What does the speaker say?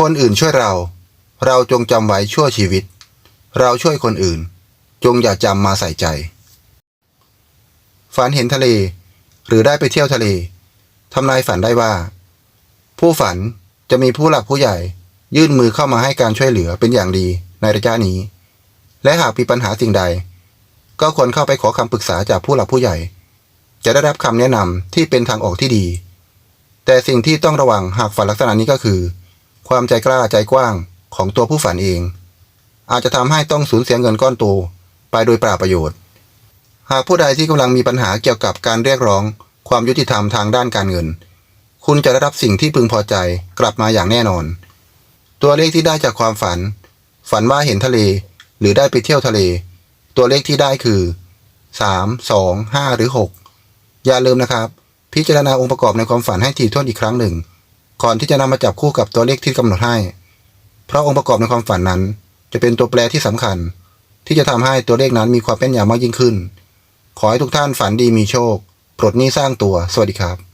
คนอื่นช่วยเรา เราจงจำไว้ชั่วชีวิต เราช่วยคนอื่น จงอย่าจำมาใส่ใจ ฝันเห็นทะเล หรือได้ไปเที่ยวทะเลทำนายฝันได้ว่า ผู้ฝันจะมีผู้หลักผู้ใหญ่ ยื่นมือเข้ามาให้การช่วยเหลือเป็นอย่างดีในระยะนี้ และหากมีปัญหาสิ่งใด ก็ควรเข้าไปขอคำปรึกษาจากผู้หลักผู้ใหญ่ จะได้รับคำแนะนำที่เป็นทางออกที่ดี แต่สิ่งที่ต้องระวังหากฝันลักษณะนี้ก็คือ ความใจกล้าใจกว้างของตัวผู้ฝันเอง อาจจะทำให้ต้องสูญเสียเงินก้อนโตไปโดยเปล่าประโยชน์ หากผู้ใดที่กำลังมีปัญหาเกี่ยวกับการเรียกร้อง ความยุติธรรมทางด้านการเงิน คุณจะได้รับสิ่งที่พึงพอใจกลับมาอย่างแน่นอน ตัวเลขที่ได้จากความฝัน ฝันว่าเห็นทะเล หรือได้ไปเที่ยวทะเล ตัวเลขที่ได้คือ 3 2 5 หรือ 6 อย่าลืมนะครับ พิจารณาองค์ประกอบในความฝันให้ถี่ถ้วนอีกครั้งหนึ่ง ก่อนที่จะนำมาจับคู่กับตัวเลขที่กำหนดให้ เพราะองค์ประกอบในความฝันนั้น จะเป็นตัวแปรที่สำคัญ ที่จะทำให้ตัวเลขนั้นมีความเป็นอย่างมากยิ่งขึ้น ขอให้ทุกท่านฝันดีมีโชค ปลดหนี้สร้างตัว สวัสดีครับ